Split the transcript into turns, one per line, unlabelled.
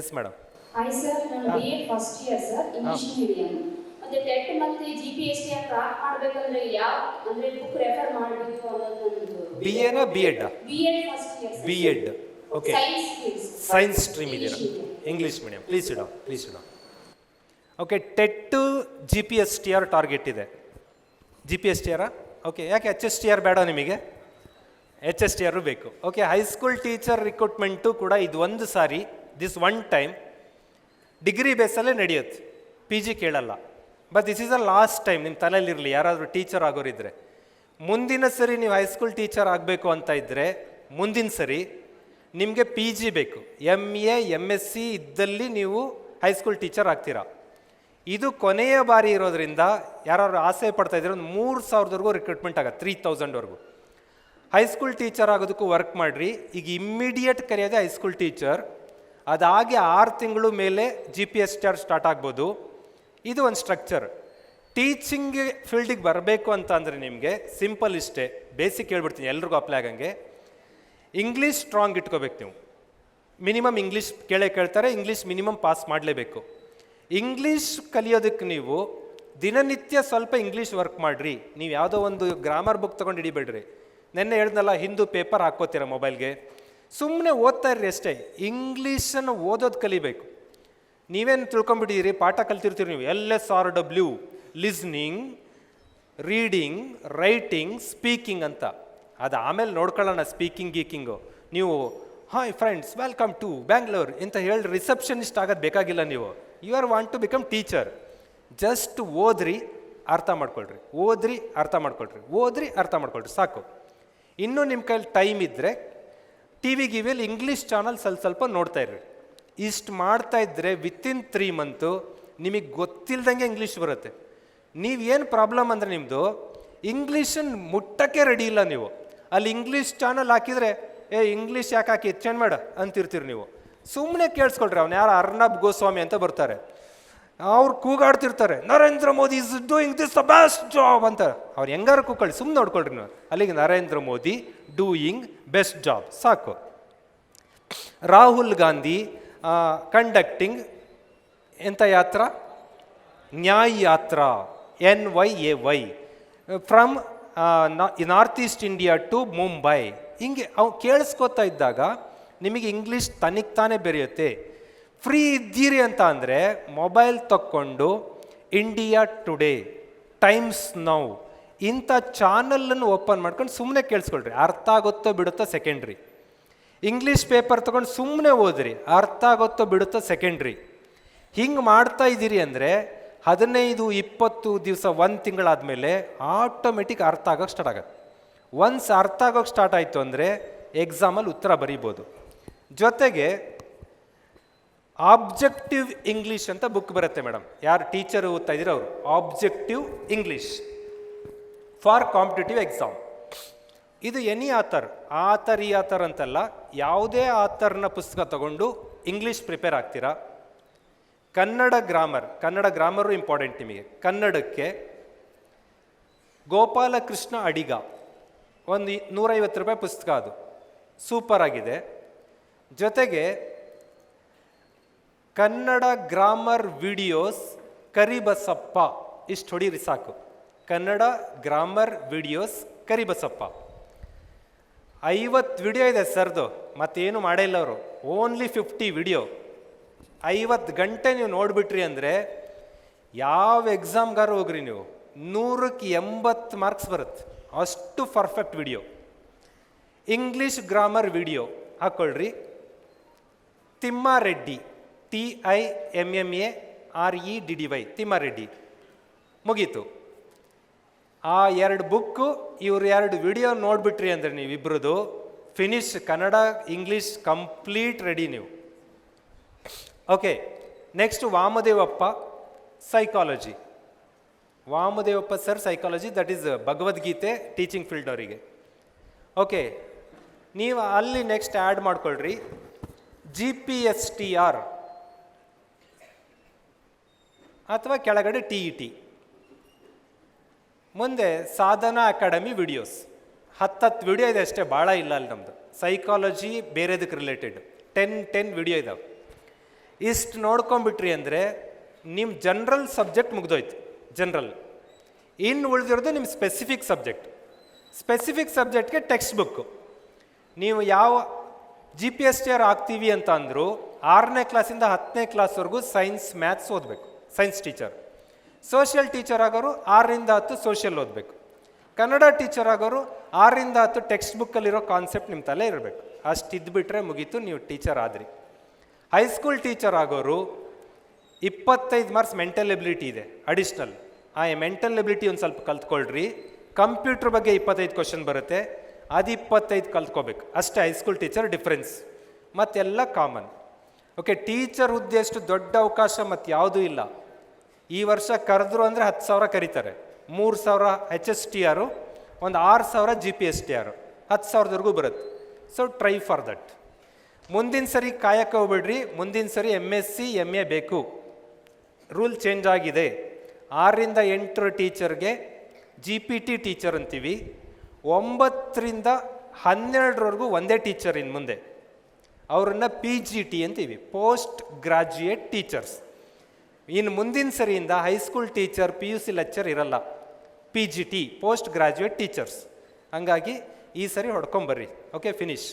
S madam
I sir ನಾನು B A first year sir English medium ಮತ್ತೆ TET ಮತ್ತೆ G P S T crack ಮಾಡಬೇಕಂದ್ರೆ ಯಾವ ಅಂದ್ರೆ ಬುಕ್ ರೆಫರ್ ಮಾಡಬೇಕು ಅನ್ನೋದು
ಬಿ ಎನ B Ed
B Ed first year
B Ed okay
science
science stream ಇದೆಯಾ? ಇಂಗ್ಲೀಷ್ ಮೀಡಿಯಂ ಪ್ಲೀಸ್ ಇಡೋ ಪ್ಲೀಸ್ ಇಡೋ okay TET G P S T R target ಇದೆ. ಜಿ ಪಿ ಎಸ್ ಟಿ ಆರಾ okay ಯಾಕೆ H S T R ಬೇಡ ನಿಮಗೆ? H S T ಆರು ಬೇಕು. ಓಕೆ ಹೈಸ್ಕೂಲ್ ಟೀಚರ್ ರಿಕ್ರೂಟ್ಮೆಂಟು ಕೂಡ ಇದು ಒಂದು ಸಾರಿ ದಿಸ್ ಒನ್ ಟೈಮ್ ಡಿಗ್ರಿ ಬೇಸಲ್ಲೇ ನಡೆಯುತ್ತೆ. ಪಿ ಜಿ ಕೇಳಲ್ಲ. But this is a last time ನಿಮ್ಮ ತಲೆಯಲ್ಲಿರಲಿ ಯಾರಾದರೂ ಟೀಚರ್ ಆಗೋರಿದ್ರೆ. ಮುಂದಿನ ಸರಿ ನೀವು ಹೈಸ್ಕೂಲ್ ಟೀಚರ್ ಆಗಬೇಕು ಅಂತ ಇದ್ದರೆ ಮುಂದಿನ ಸರಿ ನಿಮಗೆ ಪಿ ಜಿ ಬೇಕು. M A M S C ಇದ್ದಲ್ಲಿ ನೀವು ಹೈಸ್ಕೂಲ್ ಟೀಚರ್ ಆಗ್ತೀರಾ. ಇದು ಕೊನೆಯ ಬಾರಿ ಇರೋದ್ರಿಂದ ಯಾರು ಆಸೆ ಪಡ್ತಾ ಇದ್ರೆ ಒಂದು ಮೂರು ಸಾವಿರದವರೆಗೂ ರಿಕ್ರೂಟ್ಮೆಂಟ್ ಆಗುತ್ತೆ ತ್ರೀ ತೌಸಂಡ್ವರೆಗೂ ಹೈಸ್ಕೂಲ್ ಟೀಚರ್ ಆಗೋದಕ್ಕೂ ವರ್ಕ್ ಮಾಡಿರಿ. ಈಗ ಇಮ್ಮಿಡಿಯೇಟ್ ಕರೆಯೋದೇ ಹೈಸ್ಕೂಲ್ ಟೀಚರ್ ಅದಾಗಿ ಆರು ತಿಂಗಳು ಮೇಲೆ G P S charge start ಆಗ್ಬೋದು. ಇದು ಒಂದು ಸ್ಟ್ರಕ್ಚರ್ ಟೀಚಿಂಗ್ ಫೀಲ್ಡಿಗೆ ಬರಬೇಕು ಅಂತ ಅಂದರೆ ನಿಮಗೆ ಸಿಂಪಲ್ ಇಷ್ಟೇ. ಬೇಸಿಕ್ ಹೇಳ್ಬಿಡ್ತೀನಿ, ಎಲ್ರಿಗೂ ಅಪ್ಲೈ ಆಗಂಗೆ. ಇಂಗ್ಲೀಷ್ ಸ್ಟ್ರಾಂಗ್ ಇಟ್ಕೋಬೇಕು ನೀವು. ಮಿನಿಮಮ್ ಇಂಗ್ಲೀಷ್ ಕೇಳೇ ಕೇಳ್ತಾರೆ ಇಂಗ್ಲೀಷ್ ಮಿನಿಮಮ್ ಪಾಸ್ ಮಾಡಲೇಬೇಕು. ಇಂಗ್ಲೀಷ್ ಕಲಿಯೋದಕ್ಕೆ ನೀವು ದಿನನಿತ್ಯ ಸ್ವಲ್ಪ ಇಂಗ್ಲೀಷ್ ವರ್ಕ್ ಮಾಡಿರಿ. ನೀವು ಯಾವುದೋ ಒಂದು ಗ್ರಾಮರ್ ಬುಕ್ ತೊಗೊಂಡು ಹಿಡಿಬೇಡ್ರಿ. ನೆನ್ನೆ ಹೇಳ್ದಲ್ಲ ಹಿಂದೂ ಪೇಪರ್ ಹಾಕ್ಕೋತೀರ ಮೊಬೈಲ್ಗೆ ಸುಮ್ಮನೆ ಓದ್ತಾ ಇರ್ರಿ ಅಷ್ಟೇ. ಇಂಗ್ಲೀಷನ್ನು ಓದೋದು ಕಲಿಬೇಕು. ನೀವೇನು ತಿಳ್ಕೊಂಬಿಟ್ಟಿದ್ದೀರಿ ಪಾಠ ಕಲ್ತಿರ್ತೀರಿ ನೀವು. L S R W, listening, reading, writing, speaking ಅಂತ. ಅದು ಆಮೇಲೆ ನೋಡ್ಕೊಳ್ಳೋಣ ಸ್ಪೀಕಿಂಗ್, ಗೀಕಿಂಗು. ನೀವು, hi friends, welcome to Bangalore ಅಂತ ಹೇಳಿ ರಿಸೆಪ್ಷನಿಸ್ಟ್ ಆಗೋದು ಬೇಕಾಗಿಲ್ಲ ನೀವು. You are want to become teacher. Just ಓದ್ರಿ, ಅರ್ಥ ಮಾಡ್ಕೊಳ್ರಿ. ಓದ್ರಿ, ಅರ್ಥ ಮಾಡ್ಕೊಳ್ರಿ. ಓದ್ರಿ, ಅರ್ಥ ಮಾಡ್ಕೊಳ್ರಿ. ಸಾಕು. ಇನ್ನೂ ನಿಮ್ಮ ಕೈಲಿ ಟೈಮ್ ಇದ್ದರೆ ಟಿ ವಿ ಗಿವಿಯಲ್ಲಿ ಇಂಗ್ಲೀಷ್ ಚಾನಲ್ ಸ್ವಲ್ಪ ಸ್ವಲ್ಪ ನೋಡ್ತಾ ಇರ್ರಿ. ಇಷ್ಟು ಮಾಡ್ತಾ ಇದ್ದರೆ ವಿತಿನ್ ತ್ರೀ ಮಂತು ನಿಮಗೆ ಗೊತ್ತಿಲ್ದಂಗೆ ಇಂಗ್ಲೀಷ್ ಬರುತ್ತೆ. ನೀವು ಏನು ಪ್ರಾಬ್ಲಮ್ ಅಂದರೆ ನಿಮ್ಮದು ಇಂಗ್ಲೀಷನ್ನು ಮುಟ್ಟಕ್ಕೆ ರೆಡಿ ಇಲ್ಲ ನೀವು. ಅಲ್ಲಿ ಇಂಗ್ಲೀಷ್ ಚಾನಲ್ ಹಾಕಿದರೆ, ಏ ಇಂಗ್ಲೀಷ್ ಯಾಕೆ ಹಾಕಿ? ಚೇಂಜ್ ಮಾಡ, ಅಂತಿರ್ತೀರಿ ನೀವು. ಸುಮ್ಮನೆ ಕೇಳಿಸ್ಕೊಳ್ರಿ, ಅವ್ನು ಯಾರು ಅರ್ನಬ್ ಗೋಸ್ವಾಮಿ ಅಂತ ಬರ್ತಾರೆ. ಅವ್ರು ಕೂಗಾಡ್ತಿರ್ತಾರೆ, Narendra Modi is doing this the best job ಅಂತ ಅವ್ರು ಹೆಂಗಾರು ಕೂಕೊಳ್ಳಿ ಸುಮ್ಮನೆ ನೋಡ್ಕೊಳ್ರಿ ನೀವು. ಅಲ್ಲಿಗೆ Narendra Modi doing best job ಸಾಕು. ರಾಹುಲ್ ಗಾಂಧಿ ಕಂಡಕ್ಟಿಂಗ್ ಎಂಥ ಯಾತ್ರ? Nyay Yatra? N Y A Y from north east India to Mumbai ಹಿಂಗೆ ಅವು ಕೇಳಿಸ್ಕೊತಾ ಇದ್ದಾಗ ನಿಮಗೆ ಇಂಗ್ಲೀಷ್ ತನಿಗೆ ತಾನೇ ಬೆರೆಯುತ್ತೆ. ಫ್ರೀ ಇದ್ದೀರಿ ಅಂತ ಅಂದರೆ ಮೊಬೈಲ್ ತಕ್ಕೊಂಡು ಇಂಡಿಯಾ ಟುಡೇ, ಟೈಮ್ಸ್ ನೌ ಇಂಥ ಚಾನಲನ್ನು ಓಪನ್ ಮಾಡ್ಕೊಂಡು ಸುಮ್ಮನೆ ಕೇಳಿಸ್ಕೊಳ್ರಿ. ಅರ್ಥ ಆಗುತ್ತೋ ಬಿಡುತ್ತೋ ಸೆಕೆಂಡ್ರಿ ಇಂಗ್ಲೀಷ್ ಪೇಪರ್ ತೊಗೊಂಡು ಸುಮ್ಮನೆ ಓದ್ರಿ. ಅರ್ಥ ಆಗುತ್ತೋ ಬಿಡುತ್ತೋ ಸೆಕೆಂಡ್ರಿ ಹಿಂಗೆ ಮಾಡ್ತಾ ಇದ್ದೀರಿ ಅಂದರೆ ಹದಿನೈದು, ಇಪ್ಪತ್ತು ದಿವಸ ಒಂದು ತಿಂಗಳಾದಮೇಲೆ ಆಟೋಮೆಟಿಕ್ ಅರ್ಥ ಆಗೋಕ್ಕೆ ಸ್ಟಾರ್ಟ್ ಆಗುತ್ತೆ. ಒನ್ಸ್ ಅರ್ಥ ಆಗೋಕ್ಕೆ ಸ್ಟಾರ್ಟ್ ಆಯಿತು ಅಂದರೆ ಎಕ್ಸಾಮಲ್ಲಿ ಉತ್ತರ ಬರೀಬೋದು. ಜೊತೆಗೆ ಆಬ್ಜೆಕ್ಟಿವ್ ಇಂಗ್ಲೀಷ್ ಅಂತ ಬುಕ್ ಬರುತ್ತೆ ಮೇಡಮ್ ಯಾರು ಟೀಚರ್ ಓದ್ತಾ ಇದ್ದೀರೋ ಅವರು. Objective English for competitive exam ಇದು ಎನಿ ಆಥರ್ ಆಥರ್ ಈ ಆಥರ್ ಅಂತಲ್ಲ, ಯಾವುದೇ ಆಥರ್ನ ಪುಸ್ತಕ ತಗೊಂಡು ಇಂಗ್ಲೀಷ್ ಪ್ರಿಪೇರ್ ಆಗ್ತೀರಾ? Kannada grammar Kannada grammar important ನಿಮಗೆ. ಕನ್ನಡಕ್ಕೆ ಗೋಪಾಲಕೃಷ್ಣ ಅಡಿಗ, ಒಂದು ನೂರೈವತ್ತು ರೂಪಾಯಿ ಪುಸ್ತಕ ಅದು. ಸೂಪರ್ ಆಗಿದೆ. ಜೊತೆಗೆ ಕನ್ನಡ ಗ್ರಾಮರ್ ವಿಡಿಯೋಸ್ ಕರಿಬಸಪ್ಪ. ಇಷ್ಟು ಹೊಡೀರಿ ಸಾಕು. Kannada grammar videos Karibasappa. ಐವತ್ತು ವಿಡಿಯೋ ಇದೆ ಸರ್ದು, ಮತ್ತೇನು ಇಲ್ಲ ಅವರು. Only fifty video. ಐವತ್ತು ಗಂಟೆ ನೀವು ನೋಡಿಬಿಟ್ರಿ ಅಂದರೆ ಯಾವ ಎಕ್ಸಾಮ್ಗಾರು ಹೋಗ್ರಿ ನೀವು? ನೂರಕ್ಕೆ ಎಂಬತ್ತು ಮಾರ್ಕ್ಸ್ ಬರುತ್ತೆ. ಅಷ್ಟು perfect video. English grammar video. ಹಾಕ್ಕೊಳ್ರಿ Thimmareddy. T I M M A R E D D Y Thimmareddy. ಮುಗೀತು. ಆ ಎರಡು ಬುಕ್ಕು, ಇವ್ರು ಎರಡು ವಿಡಿಯೋ ನೋಡಿಬಿಟ್ರಿ ಅಂದರೆ ನೀವಿಬ್ರದ್ದು finish Kannada English complete ready ನೀವು. Okay next Vamadevappa psychology Vamadevappa sir psychology that is Bhagavad Gita teaching field ಅವರಿಗೆ. Okay ನೀವು ಅಲ್ಲಿ ನೆಕ್ಸ್ಟ್ ಆ್ಯಡ್ ಮಾಡ್ಕೊಳ್ರಿ. G P S T R ಅಥವಾ ಕೆಳಗಡೆ ಟಿ ಇ ಟಿ. ಮುಂದೆ ಸಾಧನಾ ಅಕಾಡೆಮಿ ವಿಡಿಯೋಸ್. ಹತ್ತತ್ತು video ಇದೆ ಅಷ್ಟೇ, ಭಾಳ ಇಲ್ಲ ಅಲ್ಲಿ ನಮ್ಮದು ಸೈಕಾಲಜಿ ಬೇರೆದಕ್ಕೆ ರಿಲೇಟೆಡ್ ಟೆನ್ ಟೆನ್ ವಿಡಿಯೋ ಇದಾವೆ. ಇಷ್ಟು ನೋಡ್ಕೊಂಬಿಟ್ರಿ ಅಂದರೆ ನಿಮ್ಮ ಜನ್ರಲ್ ಸಬ್ಜೆಕ್ಟ್ ಮುಗ್ದೋಯ್ತು ಜನ್ರಲ್ ಇನ್ನು ಉಳಿದಿರೋದು ನಿಮ್ಮ ಸ್ಪೆಸಿಫಿಕ್ ಸಬ್ಜೆಕ್ಟ್ ಸ್ಪೆಸಿಫಿಕ್ ಸಬ್ಜೆಕ್ಟ್ಗೆ ಟೆಕ್ಸ್ಟ್ ಬುಕ್ಕು ನೀವು ಯಾವ G P S T R ಆಗ್ತೀವಿ ಅಂತ ಅಂದರೂ, ಆರನೇ ಕ್ಲಾಸಿಂದ ಹತ್ತನೇ ಕ್ಲಾಸ್ವರೆಗೂ ಸೈನ್ಸ್ ಮ್ಯಾಥ್ಸ್ ಓದಬೇಕು. Science teacher. ಸೋಷಿಯಲ್ ಟೀಚರ್ ಆಗೋರು ಆರರಿಂದ ಹತ್ತು ಸೋಷಿಯಲ್ ಓದಬೇಕು. ಕನ್ನಡ ಟೀಚರ್ ಆಗೋರು ಆರರಿಂದ ಹತ್ತು ಟೆಕ್ಸ್ಟ್ ಬುಕ್ಕಲ್ಲಿರೋ ಕಾನ್ಸೆಪ್ಟ್ ನಿಮ್ಮ ತಲೆ ಇರಬೇಕು. ಅಷ್ಟು ಬಿಟ್ಟರೆ ಮುಗೀತು, ನೀವು ಟೀಚರ್ ಆದ್ರಿ. ಹೈಸ್ಕೂಲ್ ಟೀಚರ್ ಆಗೋರು ಇಪ್ಪತ್ತೈದು ಮಾರ್ಕ್ಸ್ ಮೆಂಟಲ್ ಎಬಿಲಿಟಿ ಇದೆ, ಅಡಿಷ್ನಲ್. ಆ ಮೆಂಟಲ್ ಎಬಿಲಿಟಿ ಒಂದು ಸ್ವಲ್ಪ ಕಲ್ತ್ಕೊಳ್ರಿ. ಕಂಪ್ಯೂಟ್ರ್ ಬಗ್ಗೆ ಇಪ್ಪತ್ತೈದು ಕ್ವಶನ್ ಬರುತ್ತೆ, ಅದು ಇಪ್ಪತ್ತೈದು ಕಲ್ತ್ಕೋಬೇಕು. ಅಷ್ಟೇ ಹೈಸ್ಕೂಲ್ ಟೀಚರ್ ಡಿಫ್ರೆನ್ಸ್, ಮತ್ತೆಲ್ಲ ಕಾಮನ್. ಓಕೆ, ಟೀಚರ್ ಹುದ್ದೆ ಅಷ್ಟು ದೊಡ್ಡ ಅವಕಾಶ ಮತ್ತು ಯಾವುದೂ ಇಲ್ಲ. ಈ ವರ್ಷ ಕರೆದ್ರು ಅಂದರೆ ಹತ್ತು ಸಾವಿರ ಕರೀತಾರೆ. ಮೂರು ಸಾವಿರ ಎಚ್ ಎಸ್ ಟಿ ಆರು ಒಂದು ಆರು ಸಾವಿರ ಜಿ ಪಿ ಎಸ್ ಟಿ ಆರು ಹತ್ತು ಸಾವಿರದವರೆಗೂ ಬರುತ್ತೆ. ಸೊ ಟ್ರೈ ಫಾರ್ ದಟ್ ಮುಂದಿನ ಸರಿ ಕಾಯಕ್ಕೆ ಹೋಗ್ಬಿಡ್ರಿ. ಮುಂದಿನ ಸರಿ M S C M A ಬೇಕು. ರೂಲ್ ಚೇಂಜ್ ಆಗಿದೆ. ಆರರಿಂದ ಎಂಟರ ಟೀಚರ್ಗೆ ಜಿ ಪಿ ಟಿ ಟೀಚರ್ ಅಂತೀವಿ. ಒಂಬತ್ತರಿಂದ ಹನ್ನೆರಡರವರೆಗೂ ಒಂದೇ ಟೀಚರ್ ಇನ್ನು ಮುಂದೆ. ಅವರನ್ನು ಪಿ ಜಿ ಟಿ ಅಂತೀವಿ. ಪೋಸ್ಟ್ ಗ್ರಾಜ್ಯುಯೇಟ್ ಟೀಚರ್ಸ್ ಇನ್ನು ಮುಂದಿನ ಸರಿಯಿಂದ high school teacher P U C lecturer ಇರಲ್ಲ. P G T post graduate teachers ಹಂಗಾಗಿ ಈ ಸರಿ ಹೊಡ್ಕೊಂಬರ್ರಿ ಓಕೆ ಫಿನಿಶ್